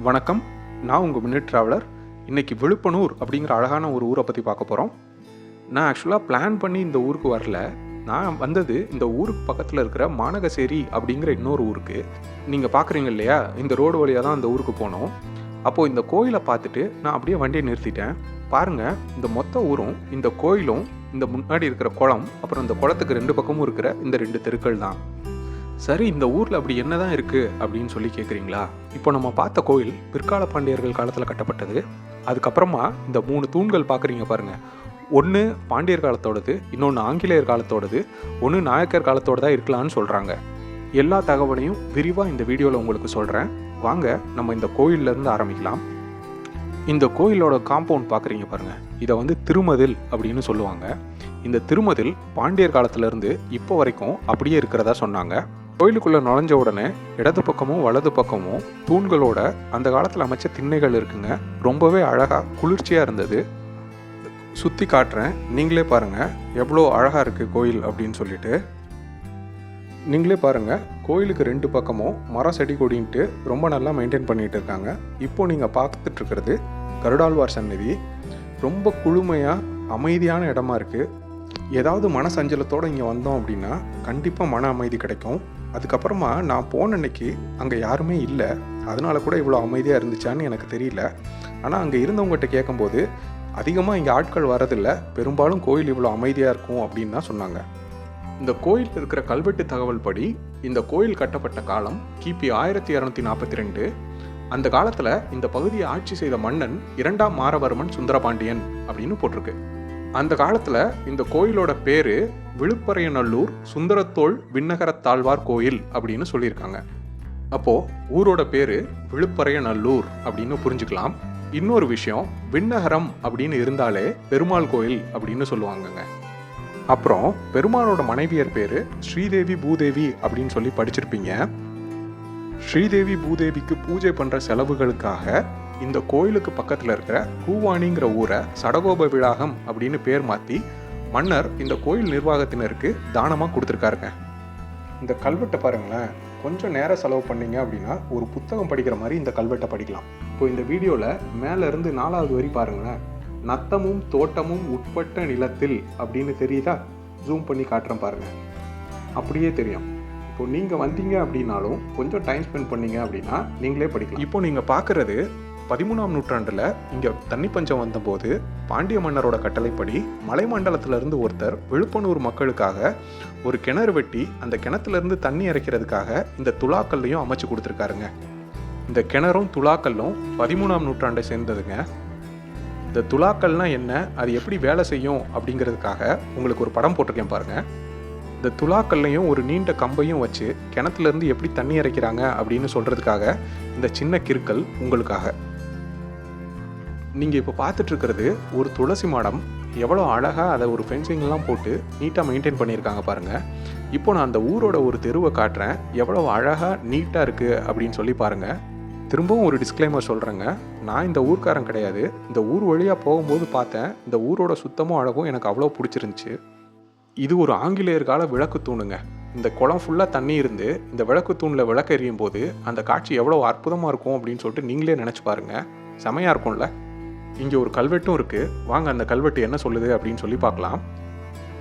வணக்கம். நான் உங்கள் மினிட் ட்ராவலர் இன்றைக்கி விழுப்பனூர் அப்படிங்கிற அழகான ஒரு ஊரை பற்றி பார்க்க போகிறோம் நான் ஆக்சுவலாக பிளான் பண்ணி இந்த ஊருக்கு வரல. நான் வந்தது இந்த ஊருக்கு பக்கத்தில் இருக்கிற மாநகசேரி அப்படிங்கிற இன்னொரு ஊருக்கு. நீங்கள் பார்க்குறீங்க இல்லையா? இந்த ரோடு வழியாக தான் அந்த ஊருக்கு போனோம். அப்போது இந்த கோயிலை பார்த்துட்டு நான் அப்படியே வண்டியை நிறுத்திட்டேன். பாருங்கள் இந்த மொத்த ஊரும் இந்த கோயிலும் இந்த முன்னாடி இருக்கிற குளம் அப்புறம் இந்த குளத்துக்கு ரெண்டு பக்கமும் இருக்கிற இந்த ரெண்டு தெருக்கள் தான். சரி இந்த ஊரில் அப்படி என்னதான் இருக்குது அப்படின்னு சொல்லி கேட்குறீங்களா இப்போ நம்ம பார்த்த கோயில் பிற்கால பாண்டியர்கள் காலத்தில் கட்டப்பட்டது. அதுக்கப்புறமா இந்த மூணு தூண்கள் பார்க்குறீங்க பாருங்கள் ஒன்று பாண்டியர் காலத்தோடது இன்னொன்று ஆங்கிலேயர் காலத்தோடது ஒன்று நாயக்கர் காலத்தோட தான் இருக்கலாம்னு சொல்கிறாங்க எல்லா தகவலையும் விரிவாக இந்த வீடியோவில் உங்களுக்கு சொல்கிறேன் வாங்க நம்ம இந்த கோயிலேருந்து ஆரம்பிக்கலாம். இந்த கோயிலோட காம்பவுண்ட் பார்க்குறீங்க பாருங்கள் இதை வந்து திருமதில் அப்படின்னு சொல்லுவாங்க. இந்த திருமதில் பாண்டியர் காலத்திலேருந்து இப்போ வரைக்கும் அப்படியே இருக்கிறதா சொன்னாங்க. கோயிலுக்குள்ளே நுழைஞ்ச உடனே இடது பக்கமும் வலது பக்கமும் தூண்களோட அந்த காலத்தில் அமைச்ச திண்ணைகள் இருக்குங்க. ரொம்பவே அழகாக குளிர்ச்சியாக இருந்தது. சுற்றி காட்டுறேன். நீங்களே பாருங்கள் எவ்வளோ அழகாக இருக்குது கோயில் அப்படின்னு சொல்லிட்டு. நீங்களே பாருங்கள் கோயிலுக்கு ரெண்டு பக்கமும் மரம் செடி கொடின்ட்டு ரொம்ப நல்லா மெயின்டைன் பண்ணிட்டு இருக்காங்க. இப்போது நீங்கள் பார்த்துட்ருக்கிறது கருடாழ்வார் சன்னதி ரொம்ப குளுமையாக அமைதியான இடமா இருக்குது ஏதாவது மன சஞ்சலத்தோடு இங்கே வந்தோம் அப்படின்னா கண்டிப்பாக மன அமைதி கிடைக்கும். அதுக்கப்புறமா நான் போன அன்னைக்கு அங்கே யாருமே இல்லை. அதனால கூட இவ்வளோ அமைதியாக இருந்துச்சான்னு எனக்கு தெரியல. ஆனால் அங்கே இருந்தவங்ககிட்ட கேட்கும்போது அதிகமாக இங்கே ஆட்கள் வரதில்ல பெரும்பாலும் கோயில் இவ்வளோ அமைதியாக இருக்கும் அப்படின்னு தான் சொன்னாங்க. இந்த கோயில் இருக்கிற கல்வெட்டு தகவல் படி இந்த கோயில் கட்டப்பட்ட காலம் கிபி ஆயிரத்தி இரநூத்தி நாற்பத்தி ரெண்டு. அந்த காலத்தில் இந்த பகுதியை ஆட்சி செய்த மன்னன் இரண்டாம் மாரவர்மன் சுந்தரபாண்டியன் அப்படின்னு போட்டிருக்கு. அந்த காலத்தில் இந்த கோயிலோட பேர் விழுப்பரையநல்லூர் சுந்தரத்தோள் விண்ணகரத்தாழ்வார் கோயில் அப்படின்னு சொல்லியிருக்காங்க. அப்போது ஊரோட பேர் விழுப்பரையநல்லூர் அப்படின்னு புரிஞ்சுக்கலாம். இன்னொரு விஷயம் விண்ணகரம் அப்படின்னு இருந்தாலே பெருமாள் கோயில் அப்படின்னு சொல்லுவாங்கங்க. அப்புறம் பெருமாளோட மனைவியர் பேர் ஸ்ரீதேவி பூதேவி அப்படின்னு சொல்லி படிச்சிருப்பீங்க. ஸ்ரீதேவி பூதேவிக்கு பூஜை பண்ணுற செலவுகளுக்காக இந்த கோயிலுக்கு பக்கத்தில் இருக்கிற கூவாணிங்கிற ஊரை சடகோப விழாகம் அப்படின்னு பேர் மாற்றி மன்னர் இந்த கோயில் நிர்வாகத்தினருக்கு தானமாக கொடுத்துருக்காருங்க. இந்த கல்வெட்டை பாருங்களேன் கொஞ்சம் நேரம் செலவு பண்ணீங்க அப்படின்னா ஒரு புத்தகம் படிக்கிற மாதிரி இந்த கல்வெட்டை படிக்கலாம். இப்போ இந்த வீடியோவில் மேலேருந்து நாலாவது வரி பாருங்களேன். நத்தமும் தோட்டமும் உட்பட்ட நிலத்தில் அப்படின்னு தெரியுதா? ஜூம் பண்ணி காட்டுறேன் பாருங்க. அப்படியே தெரியும். இப்போ நீங்கள் வந்தீங்க அப்படின்னாலும் கொஞ்சம் டைம் ஸ்பெண்ட் பண்ணீங்க அப்படின்னா நீங்களே படிக்கலாம். இப்போ நீங்கள் பார்க்குறது பதிமூணாம் நூற்றாண்டில் இங்கே தண்ணி பஞ்சம் வந்தபோது பாண்டிய மன்னரோட கட்டளைப்படி மலைமண்டலத்திலிருந்து ஒருத்தர் விழுப்பனூர் மக்களுக்காக ஒரு கிணறு வெட்டி அந்த கிணத்துலேருந்து தண்ணி இறைக்கிறதுக்காக இந்த துலாக்கல்லையும் அமைச்சு கொடுத்துருக்காருங்க. இந்த கிணறும் துலாக்கல்லும் பதிமூணாம் நூற்றாண்டை சேர்ந்ததுங்க. இந்த துலாக்கல்னா என்ன? அது எப்படி வேலை செய்யும்? அப்படிங்கிறதுக்காக உங்களுக்கு ஒரு படம் போட்டிருக்கேன் பாருங்கள் இந்த துலாக்கல்லையும் ஒரு நீண்ட கம்பையும் வச்சு கிணத்துலேருந்து எப்படி தண்ணி இறைக்கிறாங்க அப்படின்னு சொல்கிறதுக்காக இந்த சின்ன கிறுக்கல் உங்களுக்காக. நீங்கள் இப்போ பார்த்துட்டு இருக்கிறது ஒரு துளசி மாடம். எவ்வளோ அழகாக அதை ஒரு ஃபென்சிங்லாம் போட்டு நீட்டாக மெயின்டைன் பண்ணியிருக்காங்க பாருங்கள் இப்போ நான் அந்த ஊரோட ஒரு தெருவை காட்டுறேன். எவ்வளோ அழகாக நீட்டாக இருக்குது அப்படின்னு சொல்லி பாருங்கள் திரும்பவும் ஒரு டிஸ்க்ளைமர் சொல்கிறேங்க நான் இந்த ஊர்க்காரன் கிடையாது. இந்த ஊர் வழியாக போகும்போது பார்த்தேன். இந்த ஊரோட சுத்தமும் அழகும் எனக்கு அவ்வளோ பிடிச்சிருந்துச்சு. இது ஒரு ஆங்கிலேயர் கால விளக்கு தூணுங்க. இந்த குளம் ஃபுல்லாக தண்ணி இருந்து இந்த விளக்கு தூணில் விளக்கு எறியும் போது அந்த காட்சி எவ்வளோ அற்புதமாக இருக்கும் அப்படின்னு சொல்லிட்டு நீங்களே நினச்சி பாருங்கள் செமையாக இருக்கும்ல. இங்கே ஒரு கல்வெட்டும் இருக்குது வாங்க அந்த கல்வெட்டு என்ன சொல்லுது அப்படின்னு சொல்லி பார்க்கலாம்.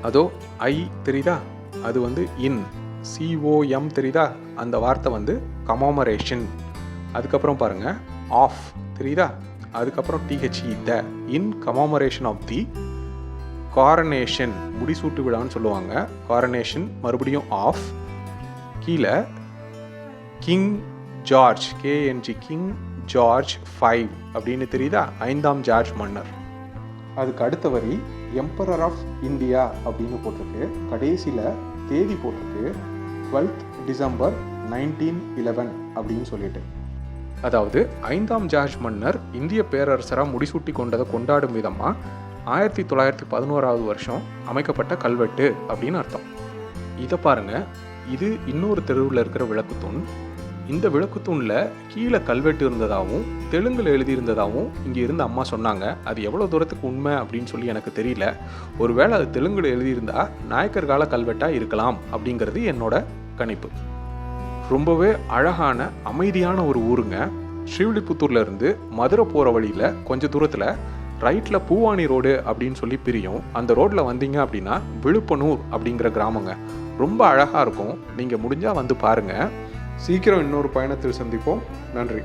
அதோ ஐ தெரியுதா? அது வந்து இன். சிஓஎம் தெரியுதா? அந்த வார்த்தை வந்து கமாமரேஷன் அதுக்கப்புறம் பாருங்கள் ஆஃப் தெரியுதா? அதுக்கப்புறம் T H E the. In commemoration of the coronation முடிசூட்டு விழான்னு சொல்லுவாங்க. காரனேஷன் மறுபடியும் ஆஃப் கீழே King George K N G King George five அப்படின்னு தெரியுதா? ஐந்தாம் ஜார்ஜ் மன்னர். அதுக்கு அடுத்த வரி எம்பரர் ஆஃப் இந்தியா அப்படின்னு போட்டிருக்கு. கடைசியில் தேதி போட்டிருக்கு. டுவெல்த் டிசம்பர் நைன்டீன் இலவன் அப்படின்னு சொல்லிட்டு. அதாவது ஐந்தாம் ஜார்ஜ் மன்னர் இந்திய பேரரசராக முடிசூட்டி கொண்டதை கொண்டாடும் விதமாக ஆயிரத்தி தொள்ளாயிரத்தி பதினோராவது வருஷம் அமைக்கப்பட்ட கல்வெட்டு அப்படின்னு அர்த்தம். இதை பாருங்க. இது இன்னொரு தெருவில் இருக்கிற விளக்குத்தூண் இந்த விளக்குத்தூணில் கீழே கல்வெட்டு இருந்ததாகவும் தெலுங்கில் எழுதியிருந்ததாகவும் இங்கே இருந்த அம்மா சொன்னாங்க. அது எவ்வளோ தூரத்துக்கு உண்மை அப்படின்னு சொல்லி எனக்கு தெரியல. ஒருவேளை அது தெலுங்கில் எழுதியிருந்தா நாயக்கர் கால கல்வெட்டாக இருக்கலாம் அப்படிங்கிறது என்னோட கணிப்பு. ரொம்பவே அழகான அமைதியான ஒரு ஊருங்க. ஸ்ரீவில்லிபுத்தூர்லேருந்து மதுரை போகிற வழியில் கொஞ்சம் தூரத்தில் ரைட்டில் பூவாணி ரோடு அப்படின்னு சொல்லி பிரியும். அந்த ரோட்டில் வந்தீங்க அப்படின்னா விழுப்பனூர் அப்படிங்கிற கிராமங்க. ரொம்ப அழகாக இருக்கும். நீங்கள் முடிஞ்சால் வந்து பாருங்கள் சீக்கிரம் இன்னொரு பயணத்தில் சந்திப்போம். நன்றி.